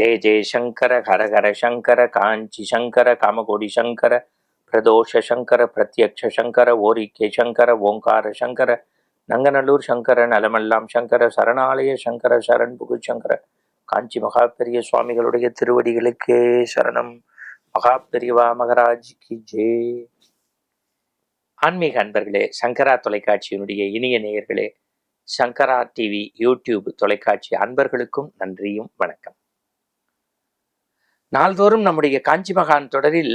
ஜெய ஜெயசங்கர ஹர ஹர சங்கர காஞ்சி சங்கர காமகோடி சங்கர பிரதோஷ சங்கர பிரத்யக்ஷ சங்கர ஓரிக்கை சங்கர ஓங்கார சங்கர நங்கநல்லூர் சங்கர நலமெல்லாம் சங்கர சரணாலய சங்கர சரண் புகு சங்கர காஞ்சி மகா பெரிய சுவாமிகளுடைய திருவடிகளுக்கே சரணம். மகா பெரியவா மகராஜ் கி ஜே. ஆன்மீக அன்பர்களே சங்கரா தொலைக்காட்சியினுடைய இனிய நேயர்களே சங்கரா டிவி யூடியூப் தொலைக்காட்சி அன்பர்களுக்கும் நன்றியும் வணக்கம். நாள்தோறும் நம்முடைய காஞ்சி மகான் தொடரில்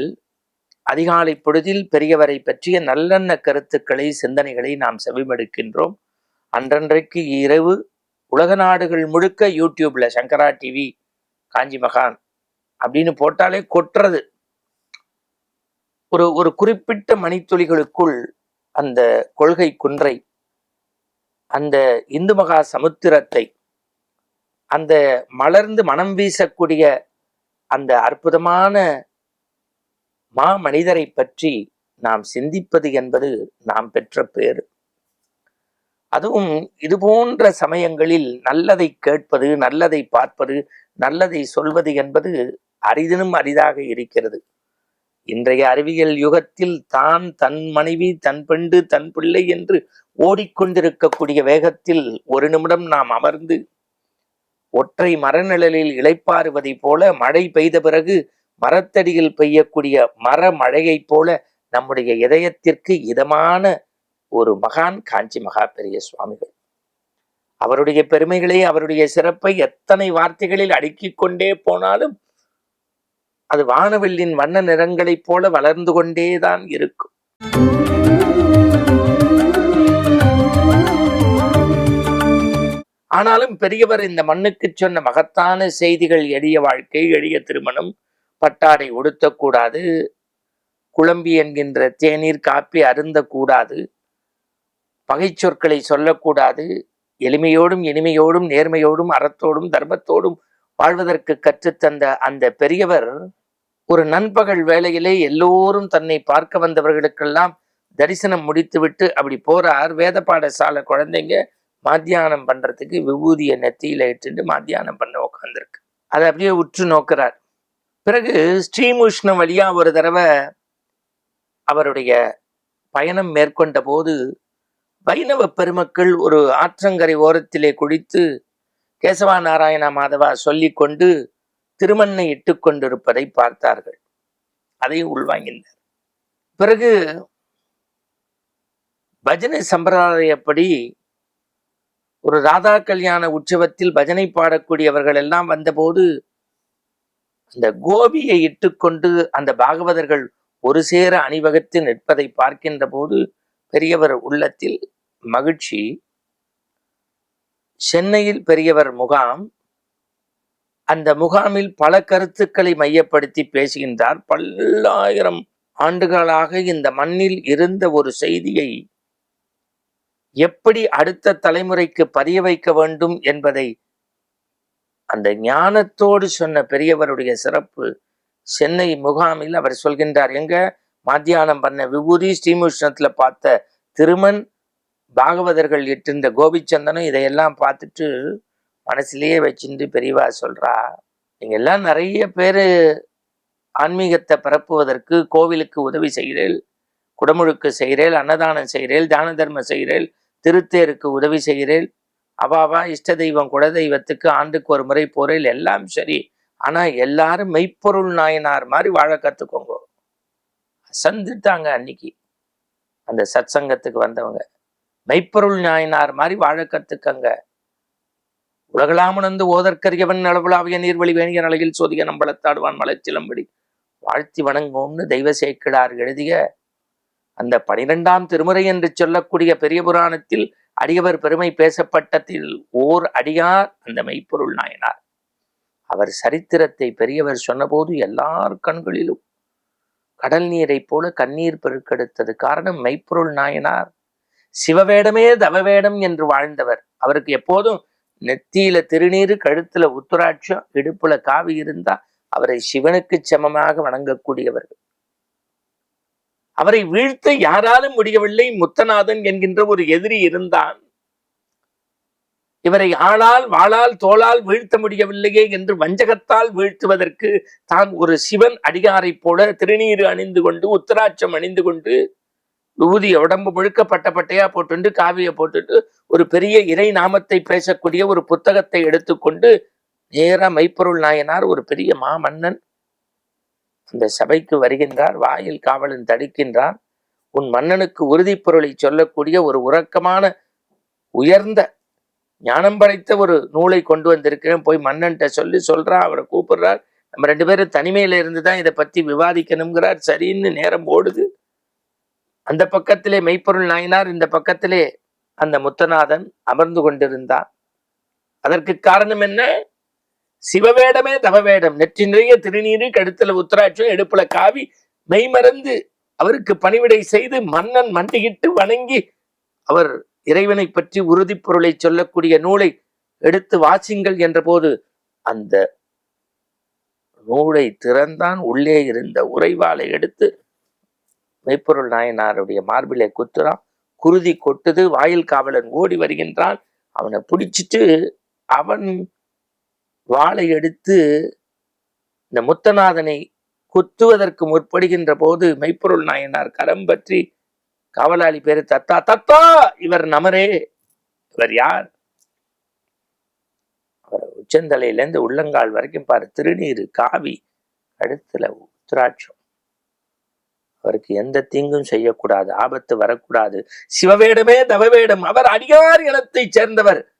அதிகாலை பொழுதில் பெரியவரை பற்றிய நல்லெண்ண கருத்துக்களை சிந்தனைகளை நாம் செவிமடுக்கின்றோம். அன்றன்றைக்கு இரவு உலக நாடுகள் முழுக்க யூடியூப்ல சங்கரா டிவி காஞ்சி மகான் அப்படின்னு போட்டாலே கொட்டுறது. ஒரு ஒரு குறிப்பிட்ட மணித்துளிகளுக்குள் அந்த கொள்கை குன்றை அந்த இந்து மகா சமுத்திரத்தை அந்த மலர்ந்து மனம் வீசக்கூடிய அந்த அற்புதமான மா மனிதரை பற்றி நாம் சிந்திப்பது என்பது நாம் பெற்ற பேர் அதுவும் இது போன்ற சமயங்களில் நல்லதை கேட்பது நல்லதை பார்ப்பது நல்லதை சொல்வது என்பது அரிதினும் அரிதாக இருக்கிறது. இன்றைய அறிவியல் யுகத்தில் தான் தன் மனைவி தன் பெண்டு தன் பிள்ளை என்று ஓடிக்கொண்டிருக்கக்கூடிய வேகத்தில் ஒரு நிமிடம் நாம் அமர்ந்து ஒற்றை மரநிழலில் இளைப்பாறுவதைப் போல மழை பெய்த பிறகு மரத்தடியில் பெய்யக்கூடிய மர மழையைப் போல நம்முடைய இதயத்திற்கு இதமான ஒரு மகான் காஞ்சி மகா பெரிய சுவாமிகள். அவருடைய பெருமைகளை அவருடைய சிறப்பை எத்தனை வார்த்தைகளில் அடுக்கிக் கொண்டே போனாலும் அது வானவெல்லின் வண்ண நிறங்களைப் போல வளர்ந்து கொண்டேதான் இருக்கும். ஆனாலும் பெரியவர் இந்த மண்ணுக்கு சொன்ன மகத்தான செய்திகள் எளிய வாழ்க்கை எளிய திருமணம் பட்டாடை உடுத்தக்கூடாது குழம்பி என்கின்ற தேநீர் காப்பி அருந்தக்கூடாது பகை சொற்களை சொல்லக்கூடாது எளிமையோடும் இனிமையோடும் நேர்மையோடும் அறத்தோடும் தர்மத்தோடும் வாழ்வதற்கு கற்றுத்தந்த அந்த பெரியவர் ஒரு நண்பகல் வேளையிலே எல்லோரும் தன்னை பார்க்க வந்தவர்களுக்கெல்லாம் தரிசனம் முடித்துவிட்டு அப்படி போறார். வேத பாடசாலை குழந்தைங்க மாத்தியானம் பண்றதுக்கு விபூதியை நெத்தியில இட்டுட்டு மாத்தியானம் பண்ண உட்காந்துருக்கு அதை அப்படியே உற்று நோக்கிறார். பிறகு ஸ்ரீமுஷ்ணம் வழியா ஒரு தடவை அவருடைய பயணம் மேற்கொண்ட போது வைணவ பெருமக்கள் ஒரு ஆற்றங்கரை ஓரத்திலே குடித்து கேசவா நாராயண மாதவா சொல்லி கொண்டு திருமண்ணை இட்டு கொண்டிருப்பதை பார்த்தார்கள். அதையும் உள்வாங்கினார். பிறகு பஜனை சம்பிரதாயப்படி ஒரு ராதா கல்யாண உற்சவத்தில் பஜனை பாடக்கூடியவர்கள் எல்லாம் வந்தபோது அந்த கோபியை இட்டுக்கொண்டு அந்த பாகவதர்கள் ஒரு சேர அணிவகுத்து நிற்பதை பார்க்கின்ற போது பெரியவர் உள்ளத்தில் மகிழ்ச்சி. சென்னையில் பெரியவர் முகாம். அந்த முகாமில் பல கருத்துக்களை மையப்படுத்தி பேசுகின்றார். பல்லாயிரம் ஆண்டுகளாக இந்த மண்ணில் இருந்த ஒரு செய்தியை எப்படி அடுத்த தலைமுறைக்கு பதிய வைக்க வேண்டும் என்பதை அந்த ஞானத்தோடு சொன்ன பெரியவருடைய சிறப்பு சென்னை முகாமில் அவர் சொல்கின்றார். எங்க? மத்தியானம் பண்ண விபூதி ஸ்ரீமுஷ்ணத்தில் பார்த்த திருமன் பாகவதர்கள் இட்டிருந்த கோபிச்சந்தனும் இதையெல்லாம் பார்த்துட்டு மனசுலயே வச்சுட்டு பெரியவா சொல்றா நீங்க எல்லாம் நிறைய பேரு ஆன்மீகத்தை பரப்புவதற்கு கோவிலுக்கு உதவி செய்கிறேன் குடமுழுக்கு செய்கிறேன் அன்னதானம் செய்கிறேன் தான தர்மம் செய்கிறேன் திருத்தேருக்கு உதவி செய்கிறேன். அவாவா இஷ்ட தெய்வம் குல தெய்வத்துக்கு ஆண்டுக்கு ஒரு முறை போறேன். எல்லாம் சரி. ஆனா எல்லாரும் மெய்ப்பொருள் நாயனார் மாதிரி வாழ கத்துக்கோங்க. சந்தித்தாங்க அன்னைக்கு. அந்த சத் சங்கத்துக்கு வந்தவங்க. மெய்ப்பொருள் நாயனார் மாதிரி வாழ கத்துக்கங்க. உலகளாமணந்து ஓதற்கரியவன் அளவுலாவிய நீர்வழி வேணிய நிலையில் சோதிய நம்பளத்தாடுவான் மலைச்சிலம்படி வாழ்த்தி வணங்கும்னு தெய்வ சேக்கிடார் எழுதிய அந்த பனிரெண்டாம் திருமுறை என்று சொல்லக்கூடிய பெரிய புராணத்தில் அடியவர் பெருமை பேசப்பட்டதில் ஓர் அடியார் அந்த மெய்ப்பொருள் நாயனார். அவர் சரித்திரத்தை பெரியவர் சொன்னபோது எல்லார் கண்களிலும் கடல் நீரை போல கண்ணீர் பெருக்கெடுத்தது காரணம் மெய்ப்பொருள் நாயனார். சிவவேடமே தவவேடம் என்று வாழ்ந்தவர். அவருக்கு எப்போதும் நெத்தியில திருநீர் கழுத்துல உத்துராட்சம் இடுப்புல காவி இருந்தா அவரை சிவனுக்கு சமமாக வணங்கக்கூடியவர்கள். அவரை வீழ்த்த யாராலும் முடியவில்லை முத்தநாதன் என்கின்ற ஒரு எதிரி இருந்தான். இவரை ஆளால் வாளால் தோளால் வீழ்த்த முடியவில்லையே என்று வஞ்சகத்தால் வீழ்த்துவதற்கு தான் ஒரு சிவன் அடிகாரைப் போல திருநீர் அணிந்து கொண்டு உத்தராட்சம் அணிந்து கொண்டு விபூதி உடம்பு முழுக்க பட்ட பட்டையா போட்டுண்டு காவிய போட்டுட்டு ஒரு பெரிய இறை நாமத்தை பேசக்கூடிய ஒரு புத்தகத்தை எடுத்துக்கொண்டு நேரா மைப்பொருள் நாயனார் ஒரு பெரிய மாமன்னன் அந்த சபைக்கு வருகின்றார் வாயில் காவலன் தடுக்கின்றான். உன் மன்னனுக்கு உறுதி பொருளை சொல்லக்கூடிய ஒரு உறக்கமான உயர்ந்த ஞானம் படைத்த ஒரு நூலை கொண்டு வந்திருக்கிறேன். போய் மன்னன்ட்ட சொல்லி சொல்றா அவரை கூப்பிடுறார். நம்ம ரெண்டு பேரும் தனிமையில இருந்து தான் இதை பத்தி விவாதிக்கணுங்கிறார். சரின்னு நேரம் ஓடுது. அந்த பக்கத்திலே மெய்ப்பொருள் நாயினார் இந்த பக்கத்திலே அந்த முத்தநாதன் அமர்ந்து கொண்டிருந்தான். அதற்கு காரணம் என்ன? சிவவேடமே தவவேடம். நெற்றி நிறைய திருநீரு கழுத்துல உத்தராட்சம் எடுப்புல காவி மெய்மறந்து அவருக்கு பணிவிடை செய்து மன்னன் மண்டியிட்டு வணங்கி அவர் இறைவனை பற்றி உறுதிப் பொருளை சொல்லக்கூடிய நூலை எடுத்து வாசிங்கள் என்றபோது அந்த நூலை திறந்தான் உள்ளே இருந்த உறைவாளை எடுத்து மெய்ப்பொருள் நாயனாருடைய மார்பிலே குத்துறான். குருதி கொட்டுது வாயில் காவலன் ஓடி வருகின்றான். அவனை பிடிச்சிட்டு அவன் வாளை எடுத்து இந்த முத்தநாதனை குத்துவதற்கு முற்படுகின்ற போது மெய்ப்பொருள் நாயனார் கரம் பற்றி காவலாளி பேரு தத்தா தத்தா இவர் நமரே. இவர் யார்? அவர் உச்சந்தலையிலேருந்து உள்ளங்கால் வரைக்கும் பாரு திருநீர் காவி கழுத்துல உத்திராட்சம். அவருக்கு எந்த தீங்கும் செய்யக்கூடாது ஆபத்து வரக்கூடாது. சிவவேடமே தவவேடம் அவர் அடியார் இனத்தைச் சேர்ந்தவர்.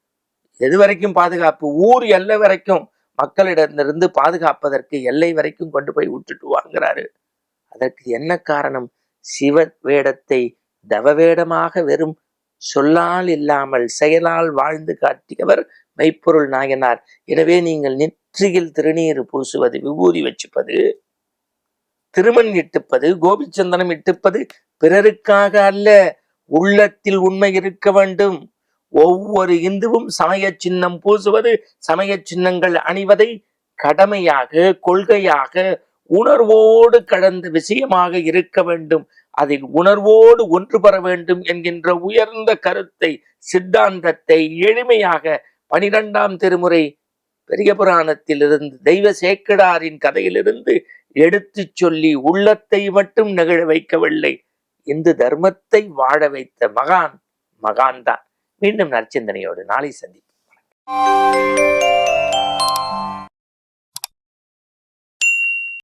எது வரைக்கும் பாதுகாப்பு? ஊர் எல்லை வரைக்கும் மக்களிடமிருந்து பாதுகாப்பதற்கு எல்லை வரைக்கும் கொண்டு போய் விட்டுட்டு வாங்குறாரு. அதற்கு என்ன காரணம்? சிவ வேடத்தை தவவேடமாக வெறும் சொல்லால் இல்லாமல் செயலால் வாழ்ந்து காட்டியவர் மெய்ப்பொருள் நாயனார். எனவே நீங்கள் நெற்றியில் திருநீர் பூசுவது விபூதி வச்சுப்பது திருமண் இட்டுப்பது கோபிச்சந்தனம் இட்டுப்பது பிறருக்காக அல்ல உள்ளத்தில் உண்மை இருக்க வேண்டும். ஒவ்வொரு இந்துவும் சமய சின்னம் பூசுவது சமய சின்னங்கள் அணிவதை கடமையாக கொள்கையாக உணர்வோடு கடந்த விஷயமாக இருக்க வேண்டும். அதில் உணர்வோடு ஒன்று பெற வேண்டும் என்கின்ற உயர்ந்த கருத்தை சித்தாந்தத்தை எளிமையாக பனிரெண்டாம் திருமுறை பெரிய புராணத்திலிருந்து தெய்வ சேக்கடாரின் கதையிலிருந்து எடுத்துச் சொல்லி உள்ளத்தை மட்டும் நெகிழ வைக்கவில்லை. இந்து தர்மத்தை வாழ வைத்த மகான் மகான் தான் மீண்டும் நற்சிந்தனையோடு நாளை சந்திப்போம்.